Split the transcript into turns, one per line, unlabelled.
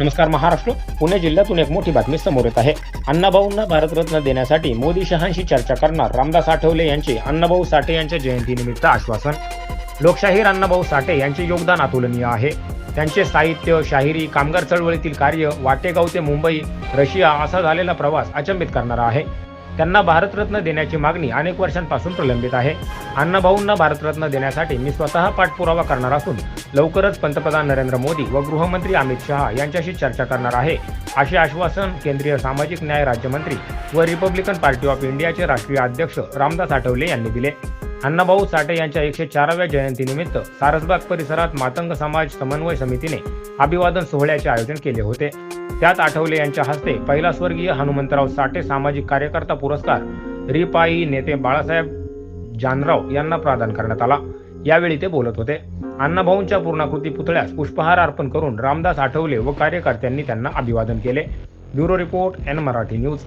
नमस्कार महाराष्ट्र. पुणे जिल्ह्यातून एक मोठी बातमी समोर येत आहे. अण्णाभाऊंना भारतरत्न देण्यासाठी मोदी शहांशी चर्चा करणार रामदास आठवले यांचे अण्णाभाऊ साठे यांच्या जयंतीनिमित्त आश्वासन. लोकशाहीर अण्णाभाऊ साठे यांचे योगदान अतुलनीय आहे. त्यांचे साहित्य शाहिरी कामगार चळवळीतील कार्य वाटेगाव ते मुंबई रशिया असा झालेला प्रवास अचंबित करणारा आहे. त्यांना भारतरत्न देण्याची मागणी अनेक वर्षांपासून प्रलंबित आहे. अण्णाभाऊंना भारतरत्न देण्यासाठी मी स्वतः पाठपुरावा करणार असून लवकरच पंतप्रधान नरेंद्र मोदी व गृहमंत्री अमित शहा यांच्याशी चर्चा करणार आहे. असे आश्वासन केंद्रीय सामाजिक न्याय राज्यमंत्री व रिपब्लिकन पार्टी ऑफ इंडियाचे राष्ट्रीय अध्यक्ष रामदास आठवले यांनी दिले. अण्णाभाऊ साठे यांच्या एकशे चाराव्या जयंतीनिमित्त सारसबाग परिसरात मातंग समाज समन्वय समितीने अभिवादन सोहळ्याचे आयोजन केले होते. त्यात आठवले यांच्या हस्ते पहिला स्वर्गीय हनुमंतराव साठे सामाजिक कार्यकर्ता पुरस्कार रिपाई नेते बाळासाहेब जानराव यांना प्रदान करण्यात आला. यावेळी ते बोलत होते. अण्णाभाऊंच्या पूर्णाकृती पुतळ्यास पुष्पहार अर्पण करून रामदास आठवले व कार्यकर्त्यांनी त्यांना अभिवादन केले. Bureau report N Marathi news.